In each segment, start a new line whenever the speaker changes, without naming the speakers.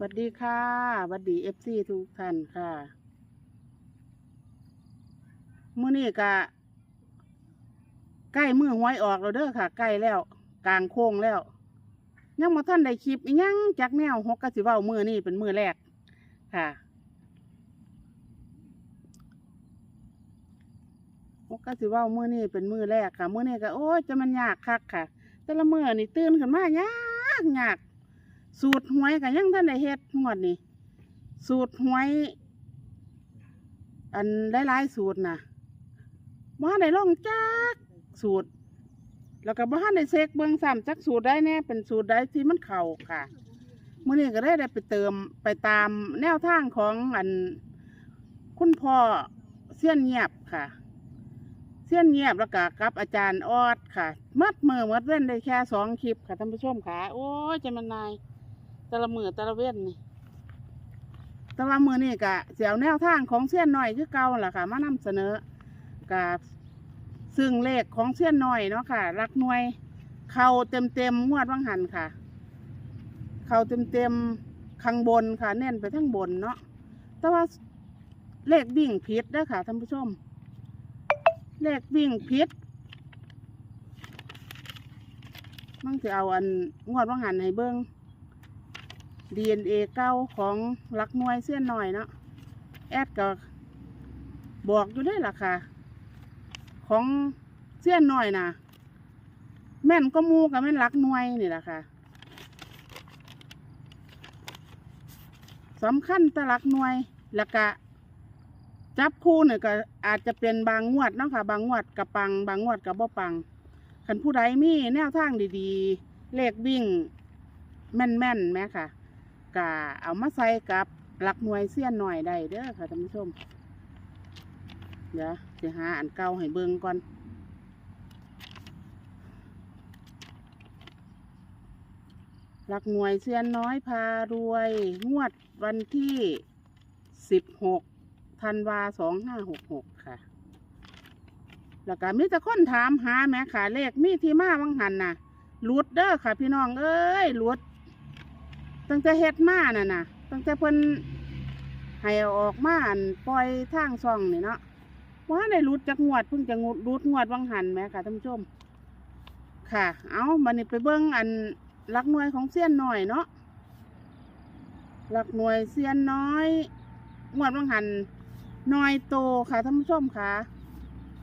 สวัสดีค่ะสวัสดีเอฟซีทุกท่านค่ะมื้อนี้ก็ใกล้มือหวยออกแล้วเด้อค่ะ ใกล้แล้วกลางโค้งแล้ว ยังมาท่านได้คลิปยังจากแนวหกกะสิเว้ามือนี่เป็นมือแรกค่ะหกกะสิเว้ามือนี่เป็นมือแรกค่ะมือนี่ก็โอ้ยจะมันยากคักค่ะ แต่ละมือนี่ตื่นขึ้นมายากยาก สูตรหวยก็ยังท่านได้เฮ็ดงวดนี่สูตรหวย อันหลายๆสูตรนะบ่ทันได้ลองจักสูตร แล้วก็บ่ทันได้เช็คเบิ่งซ้ำจักสูตรได้แน่เป็นสูตรใดที่มันเข้าค่ะเมื้อนี้ก็ได้ได้ไปเติมไปตามแนวทางของอันคุณพ่อเสี้ยนเงียบค่ะเสี้ยนเงียบแล้วก็กับอาจารย์ออดค่ะมัดมือมัดเว้นได้แค่สองคลิปค่ะท่านผู้ชมค่ะ โอ้ยจะมันนาย แต่ละมือแต่ละเว้นนี่แต่ว่ามือนี่กะเสียวแนวทางของเสี้ยนหน่อยคือเก่าแหละค่ะ มานำเสนอกับซึ่งเลขของเสี้ยนหน่อยเนาะค่ะรักหน่วย เข้าเต็มเต็มงวดว่างหันค่ะ เข้าเต็มเต็มข้างบนค่ะเน้นไปทั้งบนเนาะแต่ว่าเลขวิ่งผิดเด้อค่ะท่านผู้ชม เลขวิ่งผิดมันจะเอาอันงวดว่างหันให้เบิ้ง DNA เก้าของหลักน่วยเส้นหน่อยเนาะแอดก็บอกอยู่ได้ล่ะค่ะ ของเส้นหน่อยนะแม่นก็มูกับแม่นหลักน่วยนี่แหละค่ะสำคัญตหลักน่วยล้วก็จับคู่เนี่ยก็อาจจะเป็นบางงวดเนาะค่ะ บางงวดกับปัง บางงวดกับบ่ปังคันผู้ใดมีแนวทางดีๆ เลขวิ่ง แม่นๆไหมค่ะ กะเอามาใส่กับหลักหน่วยเสี้ยนหน่อยได้เด้อค่ะท่านผู้ชม เดี๋ยวจะหาอันเก่าให้เบิ่งก่อนหลักหน่วยเสี้ยนน้อยพารวย งวดวันที่สิบหกธันวาสองห้าหกหกค่ะ แล้วก็มีแต่คนถามหาแม่ขาเลขมีที่มาวังหันน่ะหลุดเด้อค่ะพี่น้องเอ้ยหลุด ตั้งแต่เฮ็ดมาน่ะนะตั้งแต่เพิ่นให้เอาออกมาอันปล่อยทางซ่องนี่เนาะว่าได้รุดจากงวดเพิ่งจะงดรุดงวดวังหันไหมค่ะท่านผู้ชม ค่ะ เอามันนี่ไปเบิ้งอันหลักหน่วยของเสี้ยนหน่อยเนาะหลักหน่วยเสี้ยนน้อยงวดวังหันน้อยโตค่ะท่านผู้ชมค่ะ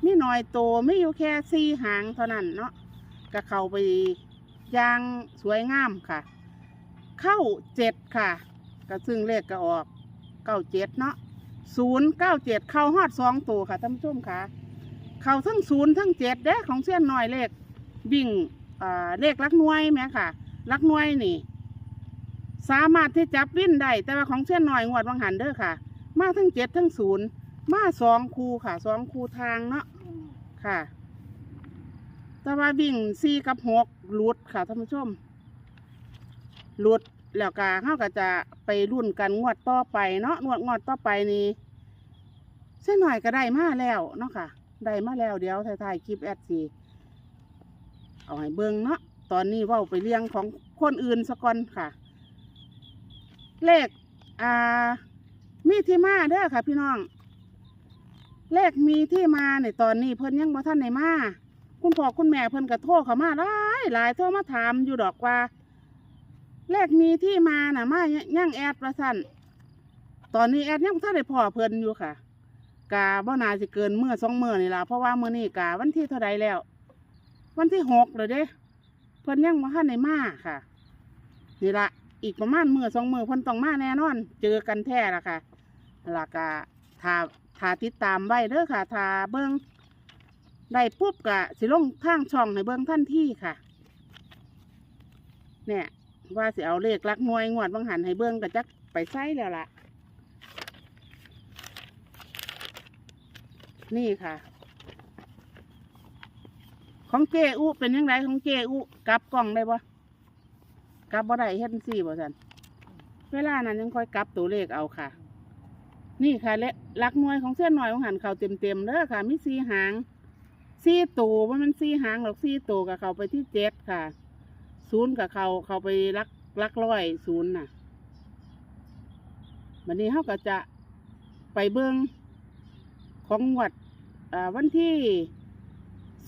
มีน้อยโตไม่อยู่แค่สี่หางเท่านั้นเนาะก็เข้าไปอย่างสวยงามค่ะ เข้าเจ็ดค่ะ ก็ซึ่งเลขก็ออกเก้าเจ็ดเนาะศูนย์เก้าเจ็ดเข้าฮอดสองตัวค่ะท่านผู้ชมค่ะ เข้าทั้งศูนย์ทั้งเจ็ดเด้อของเส้นหน่อยเลขวิ่งเลขลักหน่วยไหมค่ะลักหน่วยนี่ สามารถที่จับวิ่นได้แต่ว่าของเส้นหน่อยงวดวังหันเด้อค่ะ มาทั้งเจ็ดทั้งศูนย์มาสองคูค่ะสองคูทางเนาะค่ะ แต่ว่าวิ่งสี่กับหกหลุดค่ะท่านผู้ชม หลุดแล้วก็เขาก็จะไปรุ่นกันงวดต่อไปเนาะงวดงวดต่อไปนี้เส้นหน่อยก็ได้มาแล้วเนาะค่ะ ได้มาแล้วเดี๋ยวถ่ายคลิปแอดสีเอาให้เบิ่งเนาะตอนนี้ว่าไปเรียงของคนอื่นสะก่อนค่ะ เลขอ่ามีที่มาเด้อค่ะ พี่น้อง เลขมีที่มาในตอนนี้เพิ่นยังบ่ท่านในมา คุณพ่อคุณแม่เพิ่นก็โทรเข้ามาหลายหลายโทรมาถามอยู่ดอกว่า เลขมีที่มาน่ะมายังแอดประสันตอนนี้แอดยังท่านได้พ่อเพิ่นอยู่ค่ะ กาบ่นาสิเกินเมื่อสองเมื่อนี่ละเพราะว่าเมื่อนี้กาวันที่เท่าใดแล้ว วันที่หกเลยเด้ เพิ่นยังบ่ท่านได้มาค่ะ นี่ละอีกประมาณมื่อสองเมื่อเพิ่นต้องมาแน่นอน เจอกันแท้ละค่ะแลวก็ถ้าถ้าติดตามไว้เด้อค่ะถ้าเบิ่งได้ปุ๊บกะสิลงทางช่องให้เบิ่งทันที่ค่ะ เนี่ย ว่าสิเอาเลขลักหน่วยงวดบางหันให้เบิ่งก็จักไปใส่แล้วล่ะ นี่ค่ะ ของเจอุเป็นยังไงของเจอุกลับกล่องได้ปะกลับบ่ได้เฮ็ดจั่งซี่บ่สันเวลานั้นยังค่อยกลับตัวเลขเอาค่ะ นี่ค่ะและลักหน่วยของเส้นหน่อยของหันเขาเต็มเต็มๆเด้อค่ะมีสีหางสีตัวว่ามันสีหางหรอกสีตัวกับเขาไปที่เจ็ดค่ะ ศูนย์กับเขาเขาไปลักลักร้อยศูนย์น่ะวันนี้เขาก็จะไปเบิงของงวดวันที่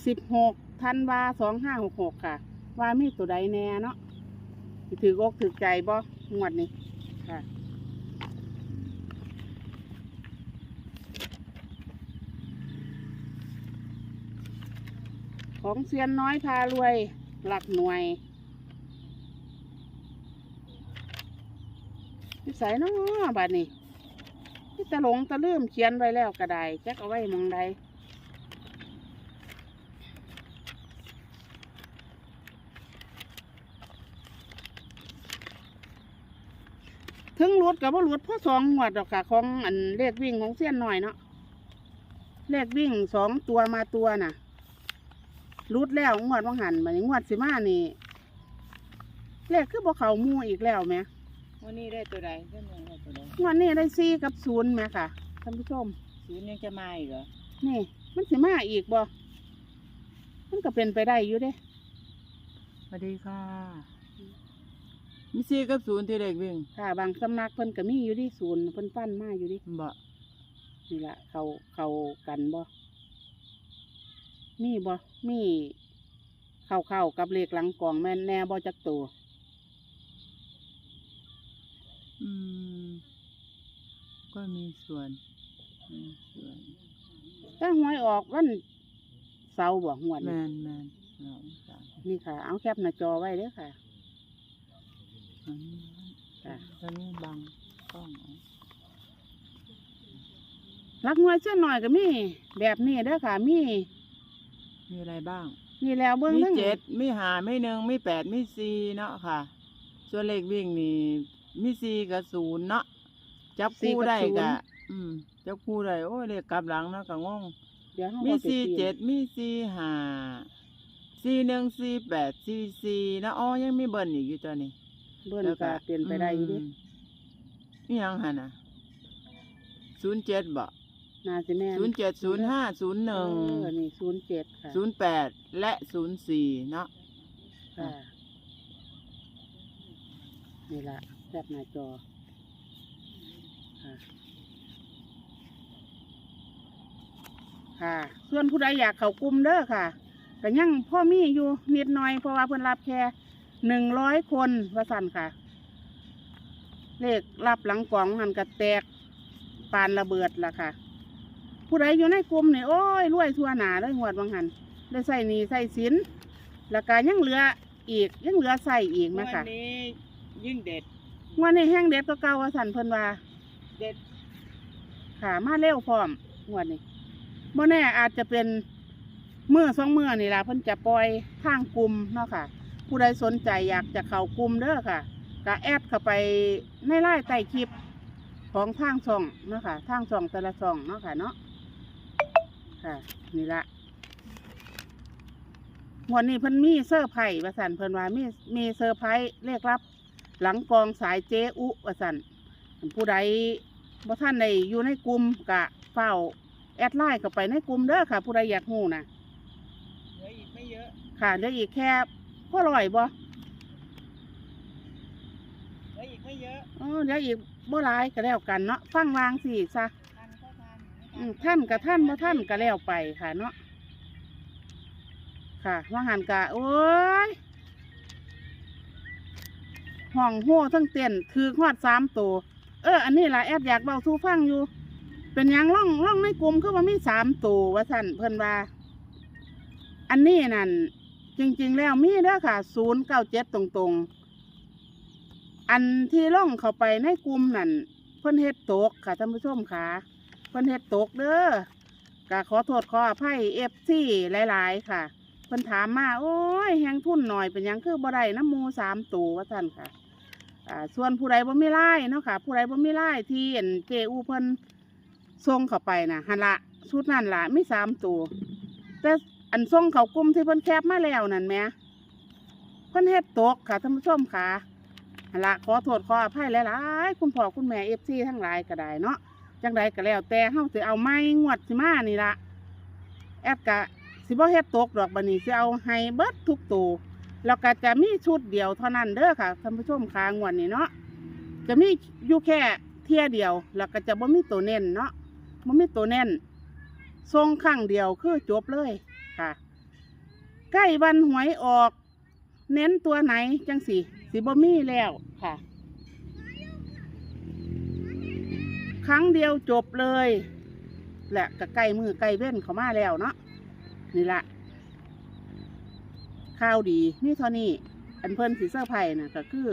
สิบหกธันวาสองห้าหกหกค่ะ ว่ามีตัวใดแน่เนาะถือกอกถือใจบ่งวดนี้ค่ะของเซียนน้อยพารวย หลักหน่วย พิสัยเนาะบัดนี้ที่ตะหลงตะลืมเขียนไว้แล้วกระไดแจักเอาไว้มองใดถึงรุดกับว่ารุดพราะสองหวดดอกค่ะของอันเลขวิ่งของเสี้ยนหน่อยเนาะเลขวิ่งสองตัวมาตัวน่ะรุดแล้วงวดว่างหันมานี่งวดสิมานี่เลขคือบ่เขามู่อีกแล้วแหม
วันนี้ได้ตัวใดเพื่อนยังได้ตัวใด
งวดนี้ได้สี่กับศูนย์แหมค่ะท่านผู้ชม
ศูนย์ยังจะมาอีกเหรอ
นี่ มันสิมาอีกบ่มันก็เป็นไปได้อยู่เด้
สวัสดีค่ะมีสี่กับศูนย์ที่เด็กวิ่ง
ค่ะ บางสำนักเพิ่นก็มีอยู่ที่ศูนย์เพิ่นฟันมาอยู่ดิ
บ่
นี่ละเขาเขากันบ่มีบ่มีเข้าเข้ากับเลขหลังกล่องแม่นแน่บ่จักตัว
อืม ก็มี ส่วนมีส่วน
ถ้าหวยออกวันเสาร์บ่งวด
แม
นี้
นแมนสองสาม
นี่ค่ะ เอาแคปหน้าจอไว้เด้อค่ะ
อันนี้
ค่ะ
ตอนนี้บังกล้องเอา
รักหน่วยเส้นหน่อยก็มีแบบนี้เด้อค่ะ มี
มีอะไรบ้าง
นี่แล้วเบิ้ง
มี
ทั้ง
เจ็ดมีหามีหนึ่งมีแปดมีสี่เนาะค่ะ ส่วนเลขวิ่งนี่มีสี่กับศูนย์เนาะ จับคู่ได้กะ อืมจับคู่ได้โอ้ยเลขกลับหลังเนาะก็งง
เดี๋ยวเฮา
มี
ว่าไป
สี่
ปลี่ยน
เจ็ดมีสี่ห้าสี่หนึ่งสี่แปดสี่สี่นะอ๋อยังมีเบิ้ลอีกอยู่ตัวนี้
เบิ้งก็เปลี่ยนไปได้อยู่เดิ
มนี่ยังหันอะศูนย์เจ็ดบ่
น่าสิแม่น
ศูนย์เจ็ดศูนย์ห้าศูนย์หนึ่ง
เออนี่ศูนย์เจ็ดค่ะ
ศูนย์แปดและศูนย์สี่เนาะ
ค่ะนี่ละแคปหน้าจอ ค่ะค่ะ ส่วนผู้ใดอยากเข้ากลุ่มเด้อค่ะก็ยังพ่อมีอยู่นิดหน่อยเพราะว่าเพิ่นรับแค่หนึ่งร้อยคนว่าสั่นค่ะ เลขรับหลังกล่องหันกระแตกปานระเบิดล่ะค่ะ ผู้ใดอยู่ในกลุ่มนี่โอ้ยรวยทั่วหนาเลยงวดบางหันได้ใส่หนีใส่สินแล้วก็ยังเหลืออีกยังเหลือใส่อีกไหม
วัน
ค่ะ
นี้ยิ่งเด็ด
งวดนี้แห้งเด็ดก็เก่าว่าสั่นเพิ่นว่า
เด็ด
ค่ะมาเร็วพร้อมงวดนี้บ่แน่อาจจะเป็นเมื่อสองเมื่อนี่ล่ะเพิ่นจะปล่อยทางกลุ่มเนาะค่ะ ผู้ใดสนใจอยากจะเข้ากลุ่มเด้อค่ะก็แอดเข้าไปในไลน์ใต้คลิปของทางช่องเนาะค่ะทางช่องแต่ละช่องเนาะค่ะเนาะค่ะนี่ละงวันนี้เพิ่นมีเซอร์ไพรส์ว่าสันเพิ่นว่ามีมีเซอร์ไพรส์เรียกรับ หลังกองสายเจอุว่าสันผู้ใด บ่ท่านใดอยู่ในกลุ่มกะเฝ้าแอดไลน์เข้าไปในกลุ่มเด้อค่ะ ผู้ใดอยากฮู้นะ
เหลืออีกไม่เยอะ
ค่ะเหลืออีกแค่พ่อลอยบ่
เหลืออีกไม่เยอะ
อ๋อเหลืออีกบ่หลายก็แล้วกันเนาะฟังวางสิซะ
ทันก็ทัน
อืมท่านกับท่านบ่ท่านก็แล้วไปค่ะเนาะค่ะว่าหันกะโอ้ยห้องโห่ทั้งเต้นคือฮอดสามตัวเออ อันนี้ล่ะแอดอยากเบาทูฟังอยู่ เป็นหยังล่องล่องในกลุ่มคือว่ามีสามตัวว่าสั่นเพิ่นว่า อันนี้นั่นจริง ๆ แล้วมีเด้อค่ะศูนย์เก้าเจ็ดตรงๆ อันที่ล่องเข้าไปในกลุ่มนั่นเพิ่นเฮ็ดตกค่ะท่านผู้ชมค่ะเพิ่นเฮ็ดตกเด้อกะขอโทษขออภัยเอฟซีหลาย ๆ ค่ะเพิ่นถามมาโอ้ยแหงทุนหน่อยเป็นหยังคือบ่ได้น้ำมูสามตัวว่าซั่นค่ะ อ่าส่วนผู้ใดบ่มีไล่เนาะค่ะ ผู้ใดบ่มีไล่ที่เห็นเจอูเพิ่นส่งเข้าไปนะหันละชุดนั่นล่ะมีสามตัวแต่อันส่งเขากลุ่มที่เพิ่นแคปมาแล้วนั่นแหมเพิ่นเฮ็ดตกค่ะท่านผู้ชมค่ะหันละขอโทษขออภัยหลายๆคุณพ่อคุณแม่เอฟซีทั้งหลายก็ได้เนาะจังใดก็แล้วแต่เฮาสิเอาไม้งวดสิมานี่ละแอดกะสิบ่เฮ็ดตกดอกบัดนี้สิเอาให้เบิดทุกตัว แล้วก็จะมีชุดเดียวเท่านั้นเด้อค่ะท่านผู้ชมค่ะงวดนี้เนาะจะมีอยู่แค่เที่ยเดียว แล้วก็จะบ่มีตัวเน้นเนาะบ่มีตัวเน้นทรงข้างเดียวคือจบเลยค่ะ ใกล้วันหวยออก เน้นตัวไหนจังสิสิบ่มีแล้วค่ะ ครั้งเดียวจบเลย และก็ใกล้มือใกล้เว้นเขามาแล้วเนาะนี่ละ ข้าวดีนี่เท่านี้ อันเพิ่นสีเสื้อไผ่น่ะก็คือ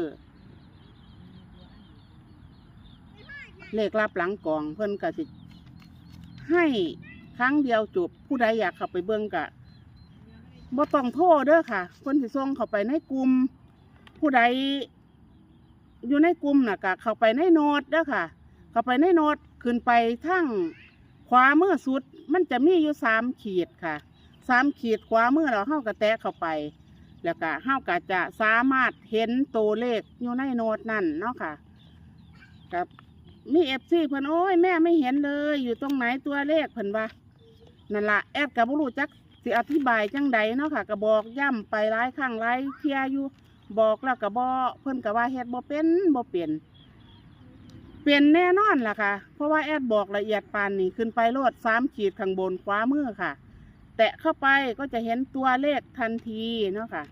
เลขลับหลังกองเพิ่นก็สิให้ครั้งเดียวจบผู้ใดอยากเข้าไปเบิ่งกะบ่ต้องโทษเด้อค่ะเพิ่นสิส่งเข้าไปในกลุ่มผู้ใดอยู่ในกลุ่มน่ะก็เข้าไปในโน้ตเด้อค่ะ เข้าไปในโน้ตขึ้นไปทั้งขวามือสุด มันจะมีอยู่สามขีดค่ะ สามขีดขวามือเราเข้ากระแตะเข้าไป แล้วก็เฮาก็จะสามารถเห็นตัวเลขอยู่ในโน้ตนั่นเนาะค่ะกับมีเอฟซีเพิ่นโอ้ยแม่ไม่เห็นเลย อยู่ตรงไหนตัวเลขเพิ่นว่านั่นละแอดกับบุรุษจักสิอธิบายจังใดเนาะค่ะก็บอกย่ำไปหลายครั้งหลายเทียอยู่บอกแล้วก็บอเพิ่นก็ว่าเฮ็ดบ่เป็นบ่เปลี่ยนเปลี่ยนแน่นอนล่ะค่ะ เพราะว่าแอดบอกละเอียดปานนี้ขึ้นไปโลดสามขีดข้างบนขวามือค่ะ แตะเข้าไปก็จะเห็นตัวเลขทันทีเนาะค่ะ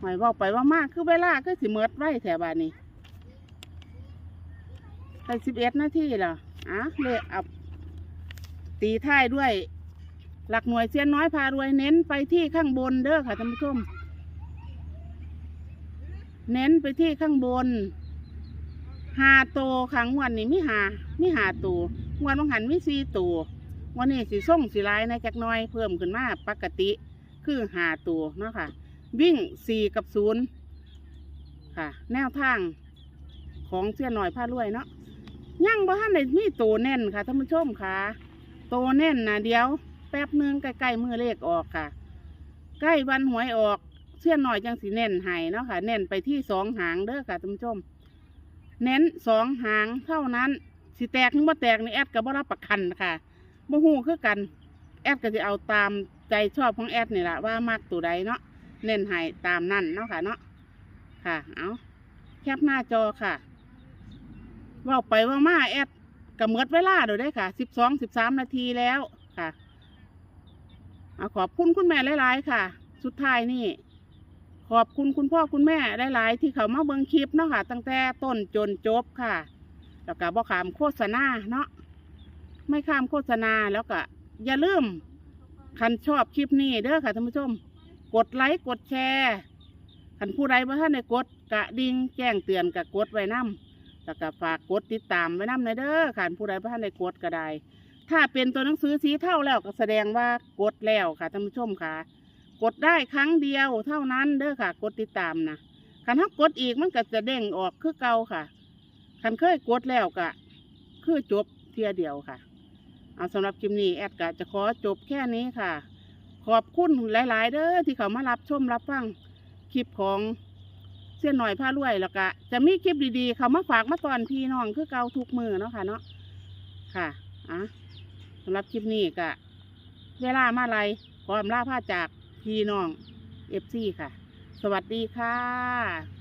หมายบอกไปว่ามากคือเวลาคือสิเมิดไว้แถวบ้านนี้ไปสิบเอ็ดนาทีแล้วอะเลขอับตีท้ายด้วย หลักหน่วยเสี้ยนน้อยพารวยเน้นไปที่ข้างบนเด้อค่ะท่านผู้ชม เน้นไปที่ข้างบนหาโตขังวันนี้มีหามีหาตัววันบางหันมีสี่ตัว วันนี้สีส้มสีลายในจักน้อยเพิ่มขึ้นมาปกติคือหาตัวเนาะค่ะ วิ่งสี่กับศูนย์ค่ะ แนวทางของเสี้ยนหน่อยผ้ารวยเนาะยังบ่ทันได้มีตัวแน่นค่ะท่านผู้ชมค่ะตัวแน่นนะเดียว แป๊บนึงใกล้ๆมือเลขออกค่ะ ใกล้วันหวยออกเสี้ยนหน่อยจังสีเน้นให้เนาะค่ะเน้นไปที่สองหางเด้อค่ะท่านผู้ชม เน้นสองหางเท่านั้น สิแตกหรือบ่แตกนี่แอดก็บ่รับประกันค่ะ บ่ฮู้คือกัน แอดก็จะเอาตามใจชอบของแอดนี่แหละว่ามักตัวใดเนาะเน้นให้ตามนั่นเนาะค่ะเนาะค่ะ เอาแคปหน้าจอค่ะว่าไปว่ามาแอดก็หมดเวลาเดี๋ยวได้ค่ะสิบสองสิบสามนาทีแล้วค่ะเอาขอบคุณคุณแม่หลายๆค่ะ สุดท้ายนี่ ขอบคุณคุณพ่อคุณแม่หลายๆที่เขามาเบิ่งคลิปเนาะค่ะ ตั้งแต่ต้นจนจบค่ะ แล้วก็บ่ขามโฆษณาเนาะ ไม่ข้ามโฆษณาแล้วก็อย่าลืมคันชอบคลิปนี้เด้อค่ะท่านผู้ชม กดไลค์กดแชร์คันผู้ใดบ่ท่านได้กดกระดิ่งแจ้งเตือนกะกดไว้นํแล้วก็ฝากกดติดตามไว้นํในเด้อคันผู้ใดบ่ท่านได้กดก็ได้ ถ้าเป็นตัวหนังสือสีเท่าแล้วก็แสดงว่ากดแล้วค่ะท่านผู้ชมค่ะ กดได้ครั้งเดียวเท่านั้นเด้อค่ะ กดติดตามนะคันถ้ากดอีกมันก็จะเด้งออกคือเก่าค่ะคันเคยกดแล้วก็คือจบเทียเดียวค่ะ เอาสำหรับคลิปนี้แอดก็จะขอจบแค่นี้ค่ะ ขอบคุณหลาย ๆ เด้อที่เขามารับชมรับฟังคลิปของเส้นหน่อยผ้ารวยแล้วก็จะมีคลิปดีๆ เขามาฝากมาตอนพี่น้องคือเกาทุกมือเนาะค่ะเนาะค่ะอะสำหรับคลิปนี้ก็เวลามาไรขออำลาพาจากพี่น้องเอฟซีค่ะ สวัสดีค่ะ